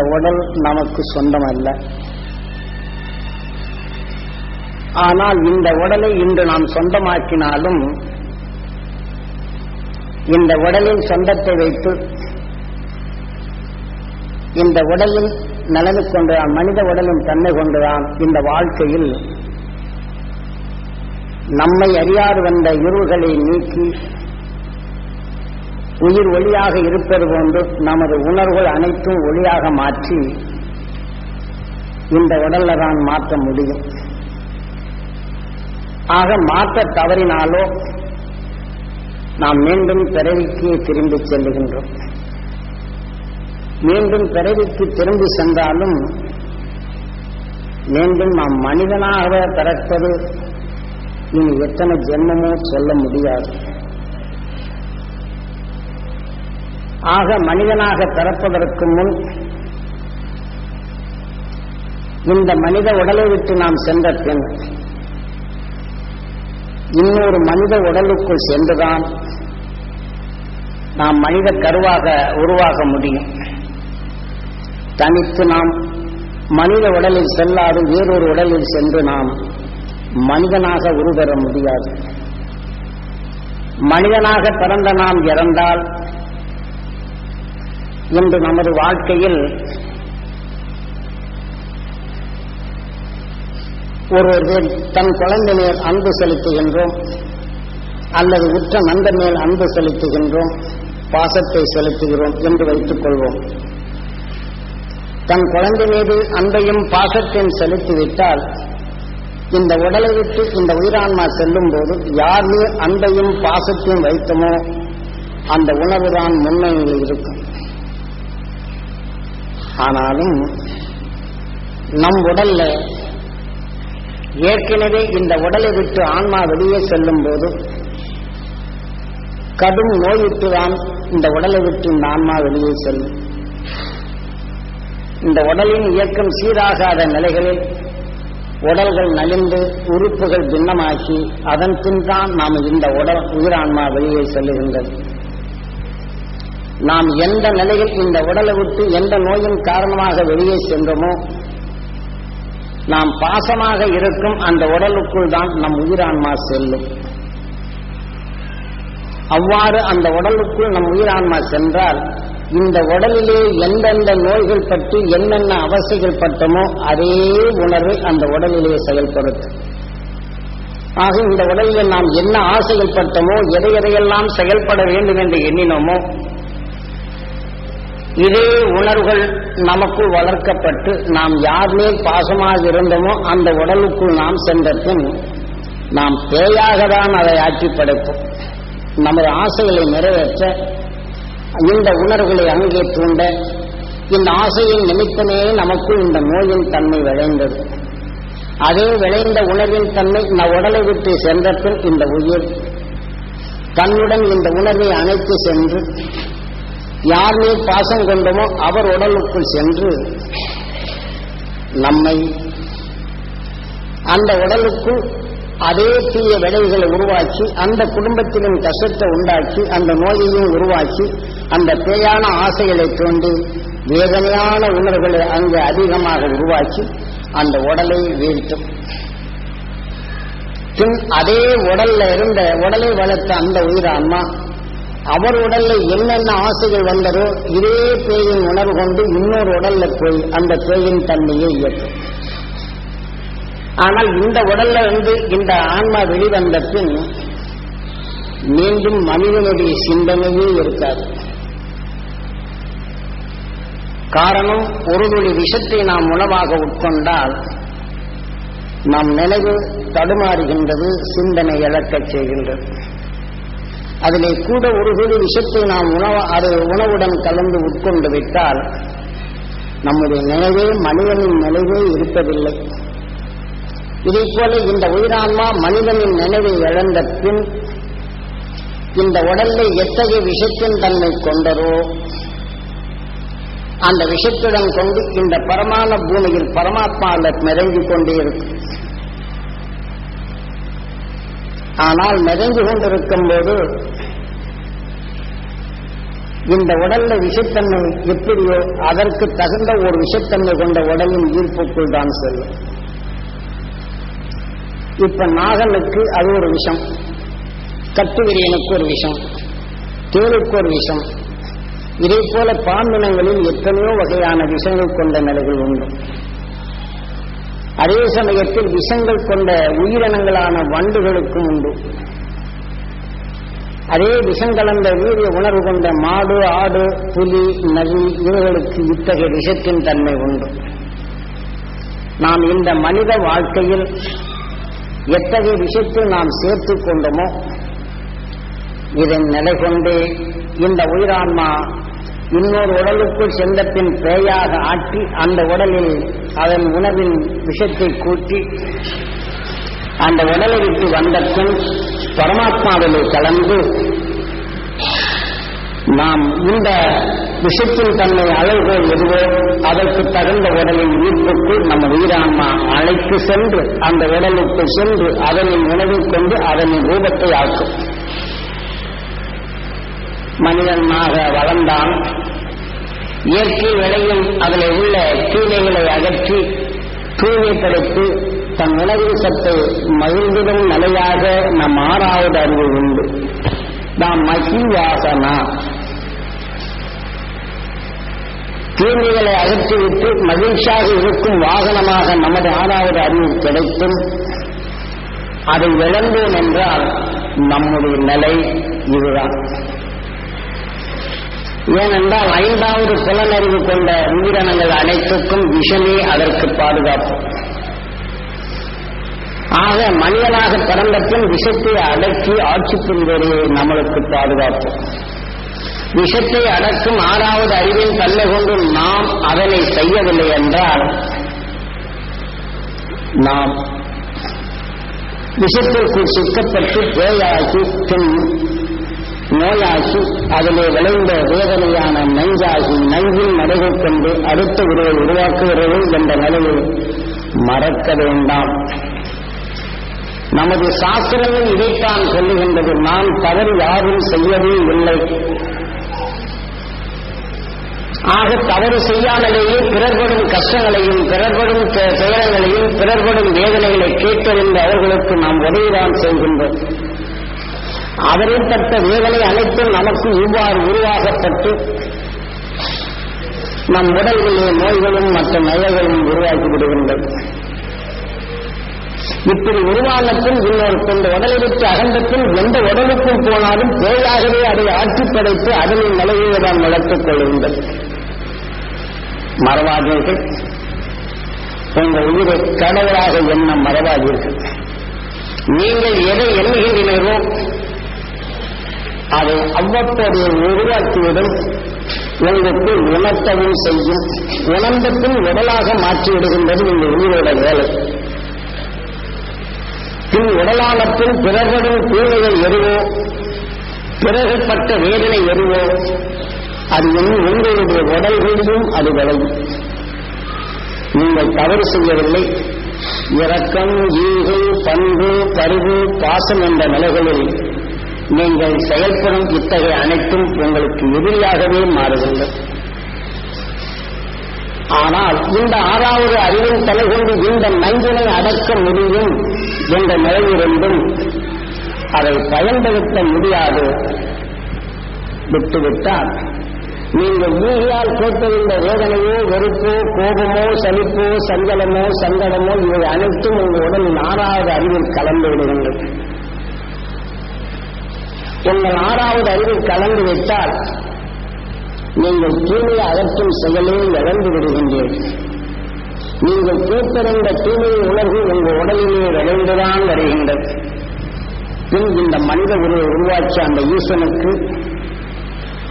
இந்த உடல் நமக்கு சொந்தம் அல்ல ஆனால் இந்த உடலை இன்று நாம் சொந்தமாக்கினாலும் இந்த உடலின் சொந்தத்தை வைத்து இந்த உடலின் நலனு கொண்டுதான் மனித உடலின் தன்மை கொண்டுதான் இந்த வாழ்க்கையில் நம்மை அறியாது வந்த இருள்களை நீக்கி உயிர் ஒளியாக இருப்பது போன்று நமது உணர்வுகள் அனைத்தும் ஒளியாக மாற்றி இந்த உடல்ல தான் மாற்ற முடியும். ஆக மாற்ற தவறினாலோ நாம் மீண்டும் பிறவிக்கு திரும்பி செல்லுகின்றோம். மீண்டும் பிறவிக்கு திரும்பி சென்றாலும் மீண்டும் நாம் மனிதனாக பிறப்பது இனி எத்தனை ஜென்மமோ சொல்ல முடியாது. ஆக மனிதனாக பிறப்பதற்கு முன் இந்த மனித உடலை விட்டு நாம் சென்ற பின் இன்னொரு மனித உடலுக்குள் சென்றுதான் நாம் மனித கருவாக உருவாக முடியும். தனித்து நாம் மனித உடலில் செல்லாது வேறொரு உடலில் சென்று நாம் மனிதனாக உருவர முடியாது. மனிதனாக பிறந்த நாம் இறந்தால் இன்று நமது வாழ்க்கையில் ஒருவர் தன் குழந்தை மேல் அன்பு செலுத்துகின்றோம் அல்லது உற்ற நண்பர் மேல் அன்பு செலுத்துகின்றோம் பாசத்தை செலுத்துகிறோம் என்று வைத்துக் கொள்வோம். தன் குழந்தை மீது அன்பையும் பாசத்தையும் செலுத்திவிட்டால் இந்த உடலை விட்டு இந்த உயிரான்மா செல்லும் போது யார் மீது அன்பையும் பாசத்தையும் வைத்தமோ அந்த உணர்வுதான் முன்னணியில் இருக்கும். ஆனாலும் நம் உடல்ல ஏற்கனவே இந்த உடலை விட்டு ஆன்மா வெளியே செல்லும் போது கடும் நோயிட்டுதான் இந்த உடலை விட்டு இந்த ஆன்மா வெளியே செல்லும். இந்த உடலின் இயக்கம் சீராகாத நிலைகளில் உடல்கள் நலிந்து உறுப்புகள் பின்னமாக்கி அதன் பின் தான் நாம் இந்த உடல் உயிரான்மா வெளியே செல்லுகின்றது. நாம் எந்த நிலையில் இந்த உடலை விட்டு எந்த நோயின் காரணமாக வெளியே சென்றோமோ நாம் பாசமாக இருக்கும் அந்த உடலுக்குள் தான் நம் உயிரான்மா செல்லும். அவ்வாறு அந்த உடலுக்குள் நம் உயிரான்மா சென்றால் இந்த உடலிலே எந்தெந்த நோய்கள் பற்றி என்னென்ன அவசைகள் பட்டமோ அதே உணர்வை அந்த உடலிலே செயல்படுத்தும் ஆக இந்த உடலில் நாம் என்ன ஆசைகள் பட்டமோ எதை எதையெல்லாம் செயல்பட வேண்டும் என்று எண்ணினோமோ இதே உணர்வுகள் நமக்குள் வளர்க்கப்பட்டு நாம் யார் மேல் பாசமாக இருந்தோமோ அந்த உடலுக்குள் நாம் சென்ற பின் நாம் பேயாக தான் அதை ஆட்சி படைப்போம் நமது ஆசைகளை நிறைவேற்ற இந்த உணர்வுகளை அங்கே தூண்ட இந்த ஆசையின் நிமித்தமே நமக்குள் இந்த நோயின் தன்மை விளைந்தது. அதே விளைந்த உணர்வின் தன்மை இந்த உடலை விட்டு சென்ற பின் இந்த உயிர். தன்னுடன் இந்த உணர்வை அணைத்து சென்று யார் மீது பாசம் கொண்டோமோ அவர் உடலுக்குள் சென்று நம்மை அந்த உடலுக்குள் அதே தீய விளைவுகளை உருவாக்கி அந்த குடும்பத்திலும் கஷ்டத்தை உண்டாக்கி அந்த நோயையும் உருவாக்கி அந்த பேயான ஆசைகளை தோண்டி வேதனையான உணர்வுகளை அங்கு அதிகமாக உருவாக்கி அந்த உடலை வீழ்த்தும். பின் அதே உடல்ல இருந்த உடலை வளர்த்த அந்த உயிரான்மா அவர் உடல்ல என்னென்ன ஆசைகள் வந்ததோ இதே பேயின் உணர்வு கொண்டு இன்னொரு உடல்ல போய் அந்த பேயின் தன்மையை இயக்கும். ஆனால் இந்த உடல்ல இருந்து இந்த ஆன்மா வெளிவந்த பின் மீண்டும் மனிதனுடைய சிந்தனையே இருக்காது. காரணம் ஒரு துளி விஷத்தை நாம் உணவாக உட்கொண்டால் நம் நினைவு தடுமாறுகின்றது சிந்தனை இழக்கச் செய்கின்றது. அதிலே கூட ஒரு துளி விஷத்தை நாம் உணவு அது உணவுடன் கலந்து உட்கொண்டு விட்டால் நம்முடைய நினைவே மனிதனின் நினைவே இருப்பதில்லை. இதை போல இந்த உயிரான்மா மனிதனின் நினைவை இழந்த பின் இந்த உடல்ல எத்தகைய விஷத்தின் தன்மை கொண்டதோ அந்த விஷத்துடன் கொண்டு இந்த பரமான பூமியில் பரமாத்மாவில் மிதங்கி கொண்டே இருக்கும். ஆனால் மிதங்கி கொண்டிருக்கும் போது இந்த உடல்ல விஷத்தன்மை எப்படியோ அதற்கு தகுந்த ஒரு விஷத்தன்மை கொண்ட உடலின் ஈர்ப்புக்குள் தான் செல்லும். இப்ப நாகனுக்கு அது ஒரு விஷம் கட்டுவிரியனுக்கு ஒரு விஷம் தேருக்கு ஒரு விஷம். இதே போல பாம்பினங்களில் எத்தனையோ வகையான விஷங்கள் கொண்ட நிலைகள் உண்டு. அதே சமயத்தில் விஷங்கள் கொண்ட உயிரினங்களான வண்டுகளுக்கும் உண்டு. அதே விஷம் கலந்த வீரிய உணர்வு கொண்ட மாடு ஆடு புலி நதி இவர்களுக்கு இத்தகைய விஷத்தின் தன்மை உண்டு. நாம் இந்த மனித வாழ்க்கையில் எத்தகைய விஷயத்தை நாம் சேர்த்துக் கொண்டோமோ இதன் நிலை கொண்டு இந்த உயிரான்மா இன்னொரு உடலுக்குள் சென்ற பின் பேயாக ஆட்டி அந்த உடலில் அதன் உணவின் விஷத்தை கூட்டி அந்த உடலை விட்டு வந்த பின் பரமாத்மாவிலே கலந்து நாம் இந்த விஷத்தின் தன்மை அளவுகோல் எதுவோ அதற்கு தகுந்த உடலின் ஈர்ப்புக்குள் நம்ம உயிரான்மா அழைத்து சென்று அந்த உடலுக்கு சென்று அதனின் உணவில் கொண்டு அதனின் ரூபத்தை ஆக்கும். மனிதனாக வளர்ந்தான். இயற்கை விளையும் அதில் உள்ள தீமைகளை அகற்றி தூய்மைப்படுத்தி தன் உணவு சத்தை மகிழ்ந்திடும் நிலையாக நம் ஆறாவது அறிவு உண்டு. நாம் மகிவாசனா தீமைகளை அகற்றிவிட்டு மகிழ்ச்சியாக இருக்கும் வாகனமாக நமது ஆறாவது அறிவு கிடைத்தும் அதை இழந்தோம் என்றால் நம்முடைய நிலை இதுதான். ஏனென்றால் ஐந்தாவது புலனறிவு கொண்ட உயிரினங்கள் அனைத்துக்கும் விஷமே அதற்கு பாதுகாப்பு. ஆக மனிதனாக பிறந்த பின் விஷத்தை அடக்கி ஆட்சி புரிவதே நம்மளுக்கு பாதுகாப்பு. விஷத்தை அடக்கும் ஆறாவது அறிவின் தள்ள கொண்டு நாம் அதனை செய்யவில்லை என்றால் நாம் விஷத்திற்குள் சிக்கப்பட்டு பேயாகி பின் நோயாகி அதிலே விளைந்த வேதனையான நஞ்சாகி நஞ்சில் நடைகள் கொண்டு அடுத்த உருவை உருவாக்குகிறது என்ற நிலையை மறக்க வேண்டாம். நமது சாஸ்திரங்கள் இதைத்தான் சொல்லுகின்றது. நாம் தவறு யாரும் செய்யவே இல்லை. ஆக தவறு செய்யாமலேயே பிறர்படும் கஷ்டங்களையும் பிறர்படும் துயரங்களையும் பிறர்படும் வேதனைகளை கேட்டறிந்து அவர்களுக்கு நாம் உதவிதான் செய்கின்றோம். அவரைப்பட்ட வேதனை அனைத்தும் நமக்கு இவ்வாறு உருவாகப்பட்டு நம் உடல்களிலே நோய்களும் மற்ற நயங்களும் உருவாக்கி விடுகின்றது இப்படி உருவான இன்னொரு கொண்ட உடலை விட்டு எந்த உடலுக்கும் போனாலும் பேயாகவே அதை ஆட்சி படைத்து அதனின் நிலையை தான் வளர்த்துக் கொள்கின்றது மறவாதீர்கள். உங்கள் உயிரை கடவுளாக எண்ணம் மறவாதீர்கள். நீங்கள் எதை எண்ணுகின்றீர்களோ அதை அவ்வப்போதைய உருவாக்கியதும் உங்களுக்கு உணர்த்தவும் செய்யும். உணர்ந்த பின் உடலாக மாற்றிவிடுகின்றது இந்த உயிரோட வேலை. பின் உடலான பின் பிறர்களும் தீமைகள் எருவோ பிறகுப்பட்ட வேதனை எருவோ அது இன்னும் உங்களுடைய உடல்களிலும் அது விளையும். நீங்கள் தவறு செய்யவில்லை. இரக்கம் ஈகை பண்பு பருவு பாசம் என்ற நிலைகளில் நீங்கள் செயல்படும் இத்தகைய அனைத்தும் உங்களுக்கு எதிரியாகவே மாறுகின்றது ஆனால் இந்த ஆறாவது அறிவின் தலை கொண்டு இந்த நஞ்சினை அடக்க முடியும் என்ற நிலையிலிருந்தும் அதை பயன்படுத்த முடியாது. விட்டுவிட்டால் நீங்கள் ஈகையால் கேட்டிருந்த வேதனையோ வெறுப்போ கோபமோ சலிப்போ சஞ்சலமோ சங்கடமோ இவை அனைத்தும் உங்கள் உடலின் ஆறாவது அறிவில் கலந்து விடுகின்றது எங்கள் ஆறாவது அறிவில் கலந்து விட்டால் நீங்கள் தூய்மையை அகற்றும் செயலையும் இழந்து விடுகின்றீர்கள். நீங்கள் கேட்டறிந்த தூய்மையை உணர்வு உங்கள் உடலிலே விளைந்துதான் வருகின்றது. பின் இந்த மனித உருவை உருவாக்கிய அந்த ஈசனுக்கு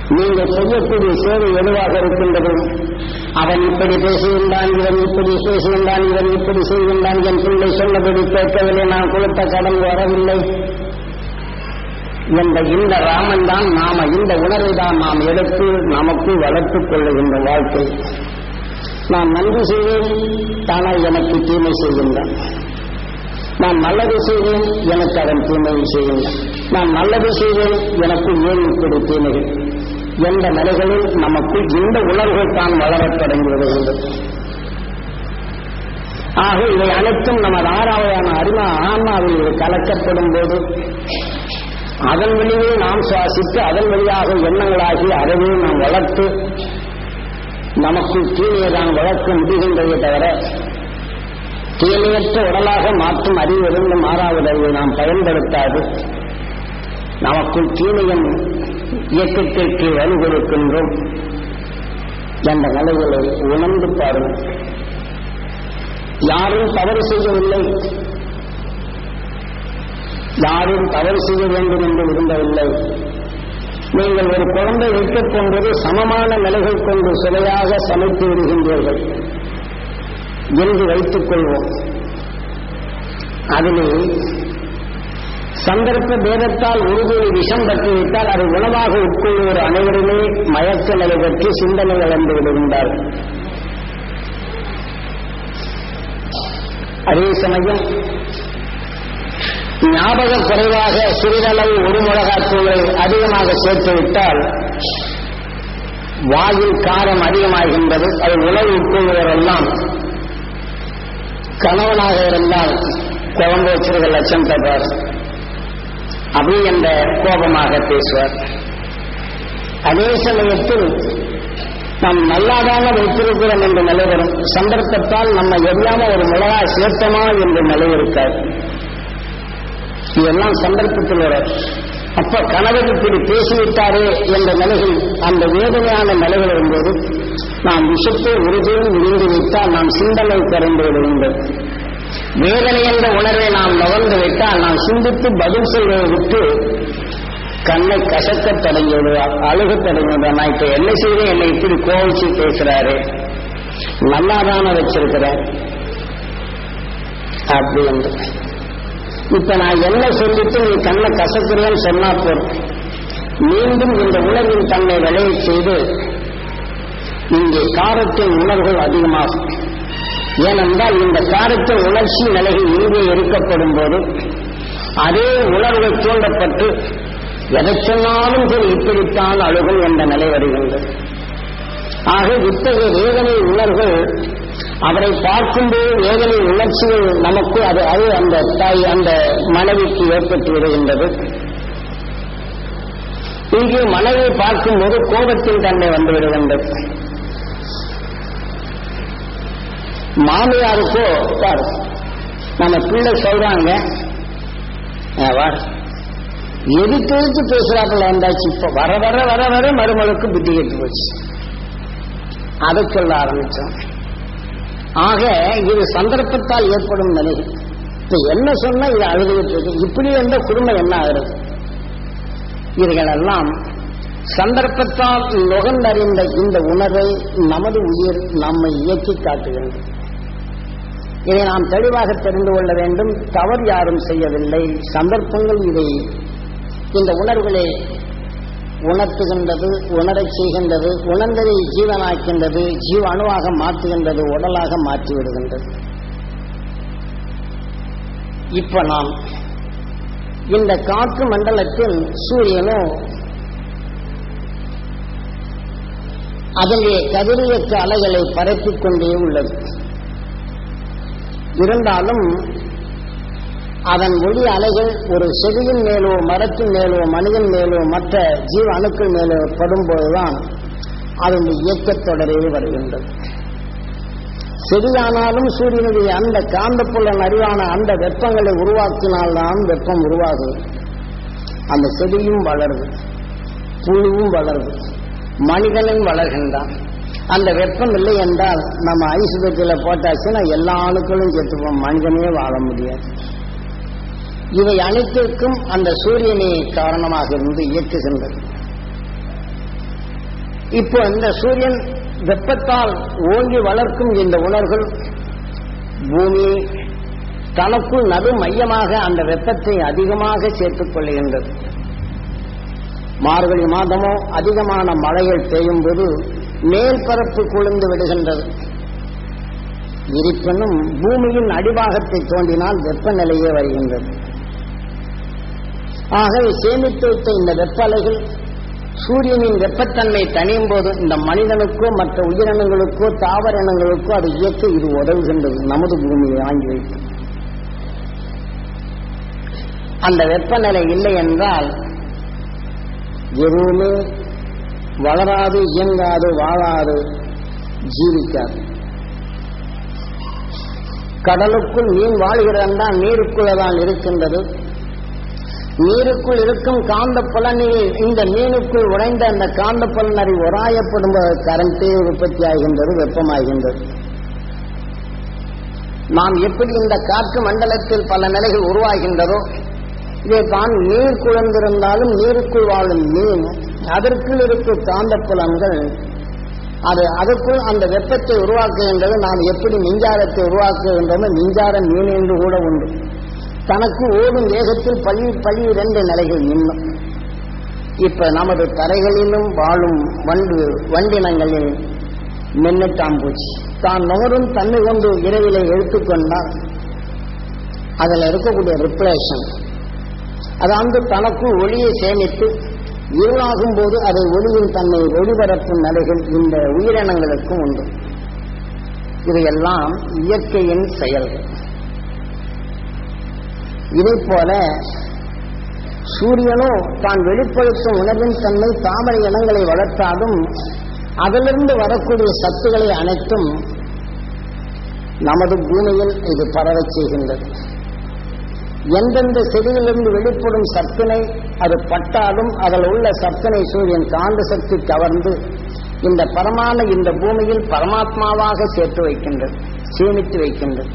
நீங்கள் செய்யக்கூடிய சேவை எதுவாக இருக்கின்றது? அவன் இப்படி பேசுகின்றான் இவன் இப்படி பேசுகின்றான் இவன் இப்படி செய்கின்றான் என் பிள்ளை சொன்னபடி கேட்கவில்லை நான் கொடுத்த கடன் வரவில்லை. என்ற இந்த ராமன் தான் நாம இந்த உணர்வை தான் நாம் எடுத்து நமக்கு வளர்த்துக் கொள்ளுகின்ற வாழ்க்கை. நான் நன்றி செய்வேன் தானால் எனக்கு தீமை செய்கின்றான். நான் நல்லது செய்வேன் எனக்கு அதன் தீமையை செய்கின்றான். நான் நல்லது செய்வேன் எனக்கு ஏன் இப்படி தீமைகள்? எந்த நிலைகளில் நமக்கு இந்த உணர்வுகள் தான் வளரத் தொடங்கி வருகின்றது ஆக இவை அனைத்தும் நமது ஆறாவதான அருமா ஆன்மாவில் இது கலக்கப்படும் போது அதன் வழியே நாம் சுவாசித்து அதன் வழியாக எண்ணங்களாகி அதையே நாம் வளர்த்து நமக்கு தீமையை தான் வளர்க்க முடிகின்றதை தவிர தீமையற்ற உடலாக மாற்றும் அறிவிலிருந்து மாறாவதை நாம் பயன்படுத்தாது. நமக்கு தீமையின் இயக்கத்திற்கு வலு கொடுக்கின்றோம் என்ற நிலைகளை உணர்ந்து பாருங்கள். யாரும் தவறு செய்யவில்லை. யாரும் தவறு செய்ய வேண்டும் என்று விரும்பவில்லை. நீங்கள் ஒரு குழந்தை வைத்துக் கொண்டது சமமான நிலைகள் கொண்டு சுவையாக சமைத்து விடுகின்றீர்கள். என்று வைத்துக் கொள்வோம். அதிலே சந்தர்ப்ப பேதத்தால் உறுதியை விஷம் பற்றிவிட்டால் அதை உணவாக உட்கொள்வோர் அனைவருமே மயக்க நிலை பற்றி சிந்தனை இழந்து விடுகின்றார் அதே சமயம் ஞாபக குறைவாக சிறிதளவு ஒரு மிளகாத்தூளை அதிகமாக சேர்த்து விட்டால் வாயில் காரம் அதிகமாகின்றது. அது உணவு உட்கொள்வதெல்லாம் கணவனாக இருந்தால் குழம்பு வச்சிருக்க லட்சம் தப்பார் அப்படி என்ற கோபமாக பேசுவார். அதே சமயத்தில் நாம் நல்லாதான வைத்திருக்கிறோம் என்று நிலை வரும் சந்தர்ப்பத்தால் நம்ம எரியாம ஒரு மிளகா சேர்த்தமா என்று நிலை இருக்காது இதெல்லாம் சந்தர்ப்பத்தில் வரும் அப்ப கணவர் இப்படி பேசிவிட்டாரே என்ற நிலையில் அந்த வேதனையான நிலைகள் வரும்போது நாம் விஷத்தை உறுதியும் விரிந்து விட்டால் நாம் சிந்தனை திறந்து விடுகின்றோம் வேதனை என்ற உணர்வை நாம் நுகர்ந்து விட்டால் நாம் சிந்தித்து பதில் செய்வதை விட்டு கண்ணை கசக்க தொடங்கிவிடுவார் அழுக தொடங்கிவிடுவார் நான் இப்ப என்ன செய்வேன்? என்னை இப்படி கோவிச்சு பேசுறாரு. நல்லாதான வச்சிருக்கிறேன் அப்படி என்று. இப்ப நான் என்ன சொல்லிட்டு நீ கண்ணை கசக்கிறேன்னு சொன்னா போதும். மீண்டும் இந்த உலகின் தன்னை விளைய செய்து இங்கே காரத்தின் உணர்வுகள் அதிகமாகும். ஏனென்றால் இந்த காரத்தின் உணர்ச்சி நிலையில் இங்கே இருக்கப்படும் போது அதே உணர்வு தூண்டப்பட்டு எதை சொன்னாலும் சரி இப்படித்தான் அழுகும் என்ற நிலை வருகின்றது. ஆக இத்தகைய வேதனை உணர்வுகள் அவரை பார்க்கும்போது வேதனை உணர்ச்சிகள் நமக்கு அது அது அந்த தாய் அந்த மனைவிக்கு ஏற்பட்டு விடுகின்றது. இங்கே மனைவியை பார்க்கும்போது கோபத்தில் தன்னை வந்து விடுகின்றது. மாமியாருக்கோ பார் நம்ம பிள்ளை சொல்றாங்க "ஆ, வா எதுக்கு எதுக்கு பேசுறாப்புல வந்தாச்சு? இப்ப வர வர வர வர மருமகளுக்கு புத்தி கெட்டு போச்சு. அதை சொல்ல ஆரம்பிச்சோம். ஆக இது சந்தர்ப்பத்தால் ஏற்படும் நிலை இப்ப என்ன சொன்னா இது அழுதுகிட்டு இருக்கு? இப்படி இருந்த குடும்பம் என்ன ஆகிறது? இவைகளெல்லாம் சந்தர்ப்பத்தால் நுகர்ந்தறிந்த இந்த உணர்வை நமது உயிர் நம்மை இயக்கி காட்டுகிறது. இதை நாம் தெளிவாக தெரிந்து கொள்ள வேண்டும். தவறு யாரும் செய்யவில்லை. சந்தர்ப்பங்கள் இதை இந்த உணர்வுகளை உணர்த்துகின்றது உணரச் செய்கின்றது உணர்ந்ததை ஜீவனாக்கின்றது ஜீவ அணுவாக மாற்றுகின்றது உடலாக மாற்றிவிடுகின்றது. இப்ப நாம் இந்த காற்று மண்டலத்தில் சூரியனும் அதனுடைய கதிரியக்க அலைகளை பரப்பிக் கொண்டே உள்ளது. இருந்தாலும் அதன் ஒளி அலைகள் ஒரு செடியின் மேலோ மரத்தின் மேலோ மனிதன் மேலோ மற்ற ஜீவ அணுக்கள் மேலோ படும்போதுதான் அதனுடைய இயக்கத் தொடரில் வருகின்றது. செடியானாலும் சூரியனுடைய அந்த காந்தப்புலன் அறிவான அந்த வெப்பங்களை உருவாக்கினால்தான் வெப்பம் உருவாகுது. அந்த செடியும் வளருது புழுவும் வளருது மனிதனும் வளர்கின்றான். அந்த வெப்பம் இல்லை என்றால் நம்ம ஐசுபத்தில் போட்டாச்சுன்னா எல்லா அணுக்களும் செத்துப்போம் மனிதனே வாழ முடியாது. இவை அனைத்திற்கும் அந்த சூரியனே காரணமாக இருந்து இயக்குகின்றது. இப்போ இந்த சூரியன் வெப்பத்தால் ஓங்கி வளர்க்கும் இந்த உணர்வுகள் பூமி தனக்குள் நடு மையமாக அந்த வெப்பத்தை அதிகமாக சேர்த்துக் கொள்ளுகின்றது. மார்கழி மாதமோ அதிகமான மழைகள் பெய்யும் போது மேற்பரப்பு குளிர்ந்து விடுகின்றது. இருப்பினும் பூமியின் அடிபாகத்தை தோண்டினால் வெப்பநிலையே வருகின்றது. ஆகவே சேமித்து வைத்த இந்த வெப்ப அலைகள் சூரியனின் வெப்பத்தன்மை தணியும் போது இந்த மனிதனுக்கோ மற்ற உயிரினங்களுக்கோ தாவர இனங்களுக்கோ அது இயக்க இது உதவுகின்றது நமது பூமியை வாங்கி வைத்து. அந்த வெப்பநிலை இல்லை என்றால் எதுவுமே வளராது இயங்காது வாழாது ஜீவிக்காது. கடலுக்குள் மீன் வாழ்கிறதான் நீருக்குள்ளதான் இருக்கின்றது. நீருக்குள் இருக்கும் காந்த புலனில் இந்த மீனுக்குள் உடைந்த அந்த காந்த புலனறி உராயப்படும் கரண்டே உற்பத்தி ஆகின்றது வெப்பமாகின்றது. நாம் எப்படி இந்த காற்று மண்டலத்தில் பல நிலைகள் உருவாகின்றதோ இதை தான் நீர் குழந்திருந்தாலும் நீருக்குள் வாழும் மீன் அதற்குள் இருக்கும் காந்த புலன்கள் அது அதற்குள் அந்த வெப்பத்தை உருவாக்குகின்றது. நாம் எப்படி மின்சாரத்தை உருவாக்குகின்றோமோ மின்சாரம் மீன் என்று கூட உண்டு. தனக்கு ஓடும் வேகத்தில் பள்ளி பள்ளி இரண்டு நிலைகள் இன்னும் இப்ப நமது தரைகளிலும் வாழும் வண்டு வண்டினங்களில் மின்னட்டாம்பூச்சி தான் நுகரும் தன்னை கொண்டு இரவிலே எடுத்துக்கொண்டால் அதில் இருக்கக்கூடிய ரிப்ளேஷன் அதாவது தனக்கு ஒளியை சேமித்து இருளாகும் போது அதை ஒளியின் தன்னை ஒளிபரப்பும் நிலைகள் இந்த உயிரினங்களுக்கும் உண்டு. இவையெல்லாம் இயற்கையின் செயல்கள். இதை போல சூரியனோ தான் வெளிப்படுத்தும் உணர்வின் தன்மை தாமரை இனங்களை வளர்த்தாலும் அதிலிருந்து வரக்கூடிய சத்துக்களை அனைத்தும் நமது பூமியில் இது பரவச் செய்கின்றது. எந்தெந்த செடியிலிருந்து வெளிப்படும் சத்தினை அது பட்டாலும் அதில் உள்ள சத்தினை சூரியன் காந்த சக்தி கவர்ந்து இந்த பரமான இந்த பூமியில் பரமாத்மாவாக சேர்த்து வைக்கின்றது சேமித்து வைக்கின்றது.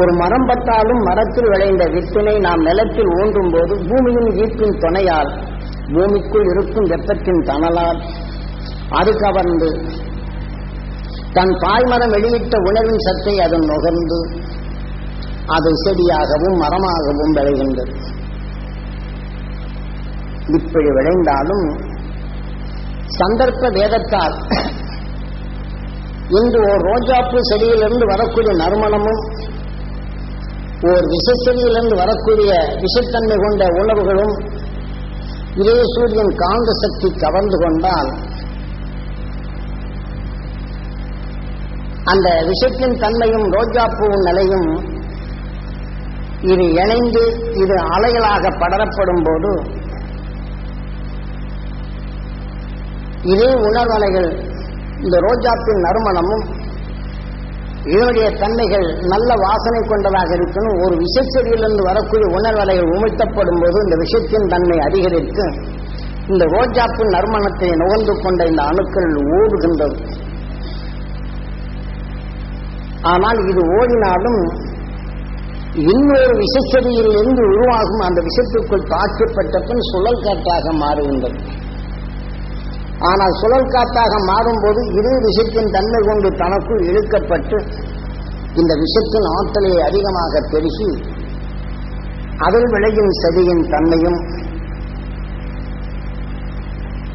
ஒரு மரம் பட்டாலும் மரத்தில் விளைந்த வித்தினை நாம் நிலத்தில் ஊன்றும் போது பூமியின் ஈர்ப்பின் துணையால் பூமிக்குள் இருக்கும் வெப்பத்தின் தணலால் அது கவர்ந்து தன் தாய்மரம் வெளியிட்ட உணர்வின் சத்தை அதன் நுகர்ந்து அது செடியாகவும் மரமாகவும் விளைகின்றது. இப்படி விளைந்தாலும் சந்தர்ப்ப வேதத்தால் இன்று ஒரு ரோஜாப்பூ செடியிலிருந்து வரக்கூடிய நறுமணமும் ஓர் விசத்தனியிலிருந்து வரக்கூடிய விஷத்தன்மை கொண்ட உணர்வுகளும் இதே சூரியன் காந்த சக்தி கவர்ந்து கொண்டால் அந்த விஷத்தின் தன்மையும் ரோஜாப்பூவின் நிலையும் இது இணைந்து இது அலைகளாக படரப்படும் போது இதே உணர்வலைகள் இந்த ரோஜாப்பின் நறுமணமும் இதனுடைய தன்மைகள் நல்ல வாசனை கொண்டதாக இருக்கணும். ஒரு விஷச்செடியிலிருந்து வரக்கூடிய உணர்வலைகள் உமிழ்த்தப்படும் போது இந்த விஷத்தின் தன்மை அதிகரித்து இந்த ரோஜாப்பின் நறுமணத்தை நுகர்ந்து கொண்ட இந்த அணுக்கள் ஓடுகின்றது ஆனால் இது ஓடினாலும் இன்னொரு விஷச்செடியில் இருந்து உருவாகும் அந்த விஷத்துக்குள் தாக்கப்பட்ட பின் சுழல் காற்றாக மாறுகின்றது. ஆனால் சுழல் காத்தாக மாறும்போது இரு விஷத்தின் தன்மை கொண்டு தனக்குள் இழுக்கப்பட்டு இந்த விஷத்தின் ஆற்றலை அதிகமாக பெருகி அதில் விளையும் செடியின் தன்மையும்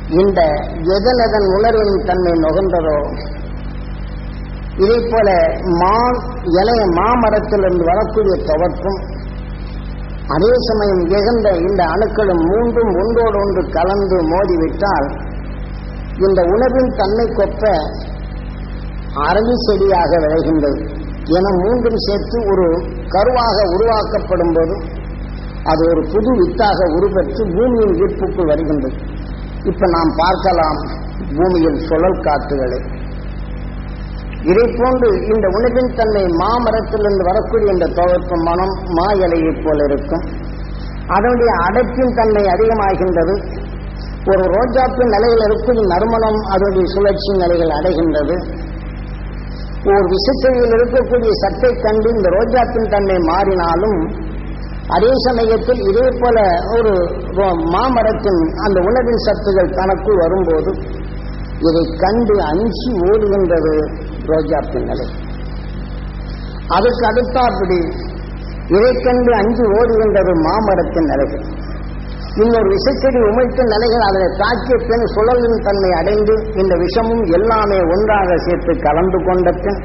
இந்த எதனதன் உணர்வின் தன்மை நுகர்ந்ததோ இதே போல மா இலைய மாமரத்திலிருந்து வரக்கூடிய துவக்கும். அதே சமயம் இகந்த இந்த அணுக்களும் மூன்றும் ஒன்றோடு ஒன்று கலந்து மோதிவிட்டால் இந்த உணர்வின் தன்மை கொப்ப அரளி செடியாக விளைகின்றது. என மூன்றும் சேர்த்து ஒரு கருவாக உருவாக்கப்படும் போது அது ஒரு புது வித்தாக உருவெற்று பூமியின் ஈர்ப்புக்குள் வருகின்றது. இப்ப நாம் பார்க்கலாம் பூமியில் சுழல் காற்றுகளை. இதை போன்று இந்த உணவின் தன்மை மாமரத்திலிருந்து வரக்கூடிய இந்த துவர்ப்பு மனம் மா இலையைப் போல இருக்கும். அதனுடைய அடைப்பின் தன்மை அதிகமாகின்றது. ஒரு ரோஜாப்பின் நிலையில் இருக்கும் நறுமணம் அதனுடைய சுழற்சி நிலைகள் அடைகின்றது. ஒரு விஷச்செடியில் இருக்கக்கூடிய சத்தை கண்டு இந்த ரோஜாப்பின் தன்மை மாறினாலும் அதே சமயத்தில் இதே போல ஒரு ரோ- மாமரத்தின் அந்த உணவின் சத்துகள் தனக்குள் வரும்போது இதை கண்டு அஞ்சி ஓடுகின்றது ரோஜாப்பின் நிலை. அதற்கு அடுத்தாப்படி இதை கண்டு அஞ்சு ஓடுகின்றது மாமரத்தின் நிலைகள். இன்னொரு விஷச்செடி உமைக்கும் நிலைகள் அதனை தாக்கிய பின் சுழலின் தன்மை அடைந்து இந்த விஷமும் எல்லாமே ஒன்றாக சேர்த்து கலந்து கொண்ட பின்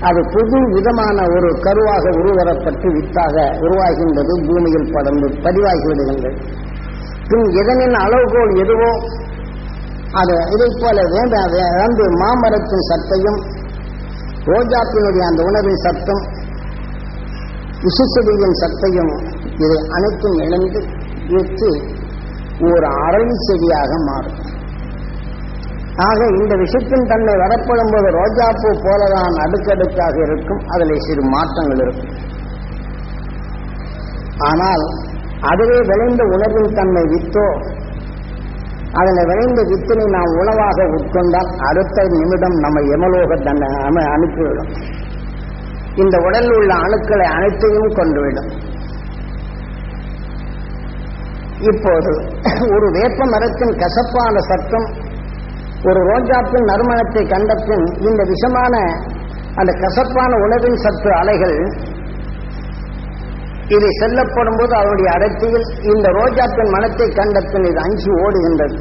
அது புது விதமான ஒரு கருவாக உருவரப்பட்டு வித்தாக உருவாகின்றது பூமியில் படர்ந்து பதிவாகி விடுகின்றது. பின் எதனின் அளவுகோல் எதுவோ அது இதை போல வேண்டு மாமரத்தின் சத்தையும் ரோஜாப்பினுடைய அந்த உணவின் சத்தம் விசுசெடியின் சத்தையும் இதை அனைத்தும் இணைந்து வித்து ஒரு அரளி செடியாக மாறும். ஆக இந்த விஷயத்தின் தன்னை வரப்படும் போது ரோஜாப்பூ போலதான் அடுக்கடுக்காக இருக்கும். அதில் சிறு மாற்றங்கள் இருக்கும். ஆனால் அதுவே விளைந்த உணர்வின் தன்மை வித்தோ அதில் விளைந்த வித்தினை நாம் உணவாக உட்கொண்டால் அடுத்த நிமிடம் நம்ம எமலோக தன்னை அனுப்பிவிடும். இந்த உடலில் உள்ள அணுக்களை அனைத்தையும் கொண்டுவிடும் இப்போது ஒரு வேப்ப மரத்தின் கசப்பான சத்தம் ஒரு ரோஜாப்பின் நறுமணத்தை கண்டபின் இந்த விஷமான அந்த கசப்பான உணவின் சத்து அலைகள் இதை செல்லப்படும் போது அவருடைய அடர்த்தியில் இந்த ரோஜாப்பின் மனத்தை கண்டபின் இது அஞ்சு ஓடுகின்றது.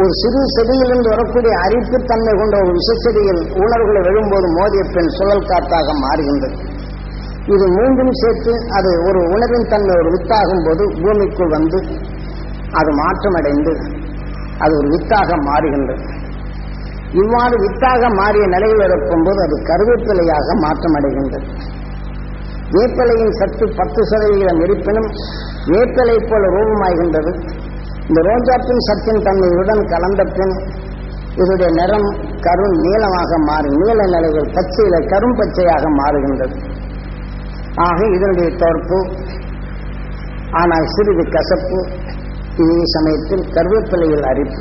ஒரு சிறு செடியிலிருந்து வரக்கூடிய அரிப்புத்தன்மை கொண்ட ஒரு விஷச்செடியில் உணர்வுகளை விழும்போது மோதிய பெண் சுழல் காத்தாக மாறுகின்றது. இது மூன்றும் சேர்த்து அது ஒரு உணர்வின் தன்மை ஒரு வித்தாகும் போது பூமிக்குள் வந்து அது மாற்றமடைந்து அது ஒரு வித்தாக மாறுகின்றது. இவ்வாறு வித்தாக மாறிய நிலையில் இருக்கும் போது அது கருவேப்பிலையாக மாற்றமடைகின்றது. வேப்பிலையின் சத்து பத்து சதவிகிதம் இருப்பினும் வேப்பிலை போல ரூபமாகின்றது இந்த ரோஜாப்பின் சத்தின் தன்மையுடன் கலந்த பின் இதனுடைய நிறம் கரும் நீளமாக மாறி நீல நிலைகள் பச்சையில கரும் பச்சையாக மாறுகின்றது. ஆக இதனுடைய தோற்பு ஆனால் சிறிது கசப்பு இதே சமயத்தில் கருவேப்பிலையில் அரிப்பு.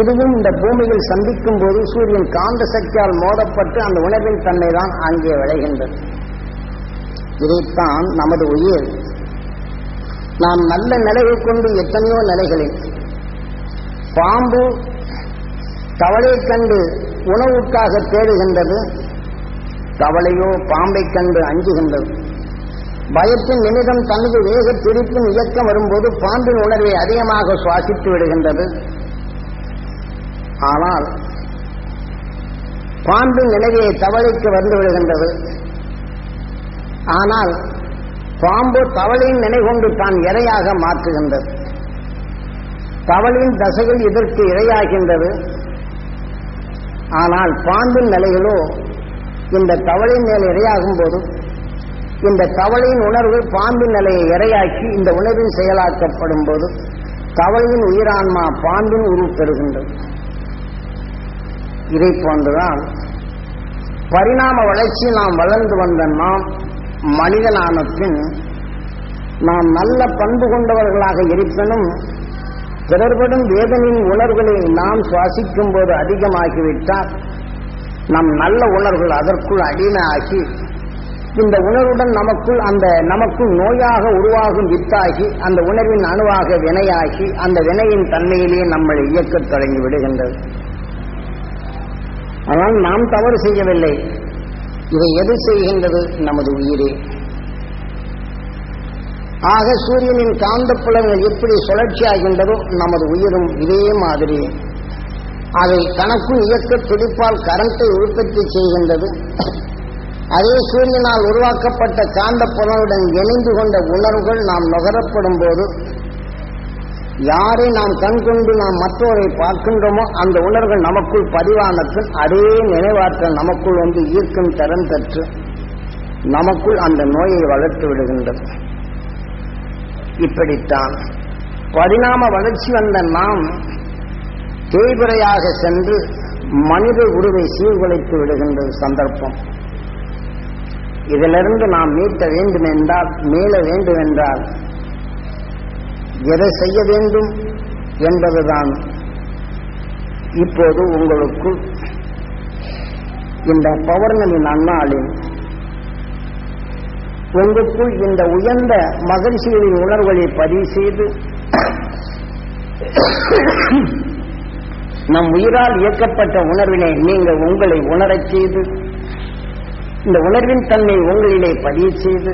இதுவும் இந்த பூமியில் சந்திக்கும் போது சூரியன் காந்த சக்தியால் மோதப்பட்டு அந்த உணர்வின் தன்மை தான் அங்கே விளைகின்றது. இதைத்தான் நமது உயிர். நாம் நல்ல நிலையை கொண்டு எத்தனையோ நிலைகளில் பாம்பு தவளை கண்டு உணவுக்காக தேடுகின்றது தவளையோ பாம்பை கண்டு அஞ்சுகின்றது. பயத்தின் நிமிடம் தனது வேக துடிப்பின் இயக்கம் வரும்போது பாம்பின் உணர்வை அதிகமாக சுவாசித்து விடுகின்றது. ஆனால் பாம்பின் நிலையை தவளைக்கு வந்து விடுகின்றது. ஆனால் பாம்பு தவளையின் நினைகொண்டு தான் இரையாக மாற்றுகின்றது. தவளையின் தசைகள் இதற்கு இரையாகின்றது. ஆனால் பாம்பின் நிலைகளோ இந்த தவளையின் மேல் இரையாகும் போது இந்த தவளையின் உணர்வு பாம்பின் நிலையை இரையாக்கி இந்த உணர்வில் செயலாக்கப்படும் போது தவளையின் உயிரான்மா பாம்பின் உருவு பெறுகின்றது. இதை போன்றுதான் பரிணாம வளர்ச்சி நாம் வளர்ந்து வந்த நாம் மனிதனான பின் நாம் நல்ல பண்பு கொண்டவர்களாக இருப்பினும் பிறர்படும் வேதனின் உணர்வுகளை நாம் சுவாசிக்கும் போது அதிகமாகிவிட்டால் நம் நல்ல உணர்வுகள் அதற்குள் அடிமையாகி இந்த உணர்வுடன் நமக்குள் அந்த நமக்குள் நோயாக உருவாகும் வித்தாகி அந்த உணர்வின் அணுவாக வினையாகி அந்த வினையின் தன்மையிலேயே நம்மளை இயக்கத் தொடங்கி விடுகின்றது. ஆனால் நாம் தவறு செய்யவில்லை. இதை எது செய்கின்றது? நமது உயிரே. ஆக சூரியனின் காந்த புலங்கள் எப்படி சுழற்சியாகின்றதோ நமது உயிரும் இதே மாதிரி. அதை தனக்கும் இயக்க துடிப்பால் கரண்டை உற்பத்தி செய்கின்றது. அதே சூரியனால் உருவாக்கப்பட்ட காந்த புலனுடன் இணைந்து கொண்ட உணர்வுகள் நாம் நுகரப்படும் போது யாரை நாம் கண்கொண்டு நாம் மற்றவரை பார்க்கின்றோமோ அந்த உணர்வுகள் நமக்குள் பதிவான அதே நினைவாற்றல் நமக்குள் வந்து ஈர்க்கும் திறன் பெற்று நமக்குள் அந்த நோயை வளர்த்து விடுகின்றது. இப்படித்தான். பரிணாம வளர்ச்சி வந்த நாம் தேய்பிரையாக சென்று மனித உருவை சீர்குலைத்து விடுகின்ற சந்தர்ப்பம். இதிலிருந்து நாம் மீட்ட வேண்டும் என்றால் மீள வேண்டும் என்றால் எதை செய்ய வேண்டும் என்பதுதான் இப்போது உங்களுக்கு இந்த பௌர்ணமி நன்னாளில் உங்களுக்குள் இந்த உயர்ந்த மகிழ்ச்சிகளின் உணர்வுகளை பதிவு செய்து நம் உயிரால் இயக்கப்பட்ட உணர்வினை நீங்கள் உங்களை உணரச் செய்து இந்த உணர்வின் தன்மை உங்களிலே பதிவு செய்து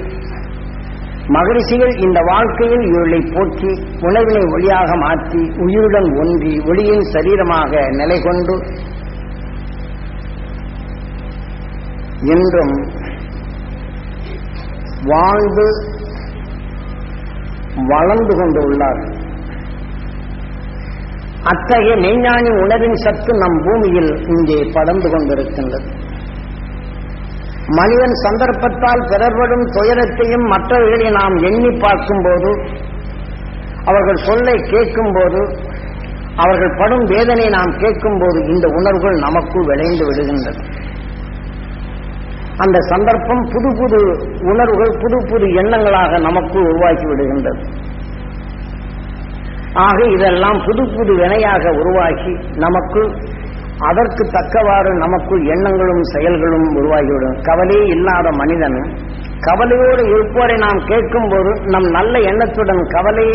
மகரிஷிகள் இந்த வாழ்க்கையில் இருளை போற்றி உணர்வினை ஒளியாக மாற்றி உயிருடன் ஒன்றி ஒளியின் சரீரமாக நிலை கொண்டு என்றும் வாழ்ந்து வளர்ந்து கொண்டு உள்ளார்கள். அத்தகைய மெய்ஞானி உணர்வின் சத்து நம் பூமியில் இங்கே படர்ந்து கொண்டிருக்கின்றது. மனிதன் சந்தர்ப்பத்தால் பெறப்படும் துயரத்தையும் மற்றவர்களை நாம் எண்ணி பார்க்கும்போது அவர்கள் சொல்லை கேட்கும்போது அவர்கள் படும் வேதனை நாம் கேட்கும்போது இந்த உணர்வுகள் நமக்குள் விளைந்து விடுகின்றது. அந்த சந்தர்ப்பம் புது புது உணர்வுகள் புது புது எண்ணங்களாக நமக்குள் உருவாக்கி விடுகின்றது. ஆக இதெல்லாம் புது புது வினையாக உருவாக்கி நமக்குள் அதற்கு தக்கவாறு நமக்குள் எண்ணங்களும் செயல்களும் உருவாகிவிடும். கவலையே இல்லாத மனிதன் கவலையோடு இருப்போரை நாம் கேட்கும்போது நம் நல்ல எண்ணத்துடன் கவலை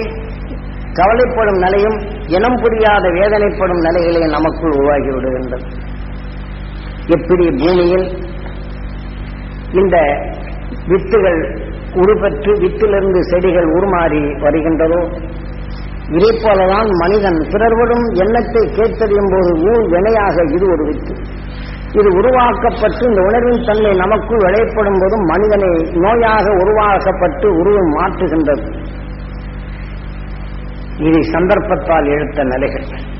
கவலைப்படும் நிலையும் இனம் புரியாத வேதனைப்படும் நிலைகளே நமக்குள் உருவாகி விடுகின்றது எப்படி பூமியில் இந்த வித்துகள் உருப்பெற்று வித்திலிருந்து செடிகள் உருமாறி வருகின்றதோ இதே போலதான் மனிதன் பிறர்வடும் எண்ணத்தை கேட்டறியும் போது ஊர் வினையாக இது ஒரு வித்து இது உருவாக்கப்பட்டு இந்த உணர்வின் தன்மை நமக்குள் விளையப்படும் போதும் மனிதனை நோயாக உருவாக்கப்பட்டு உருவம் மாற்றுகின்றது. இது சந்தர்ப்பத்தால் எழுத்த நிலைகள்.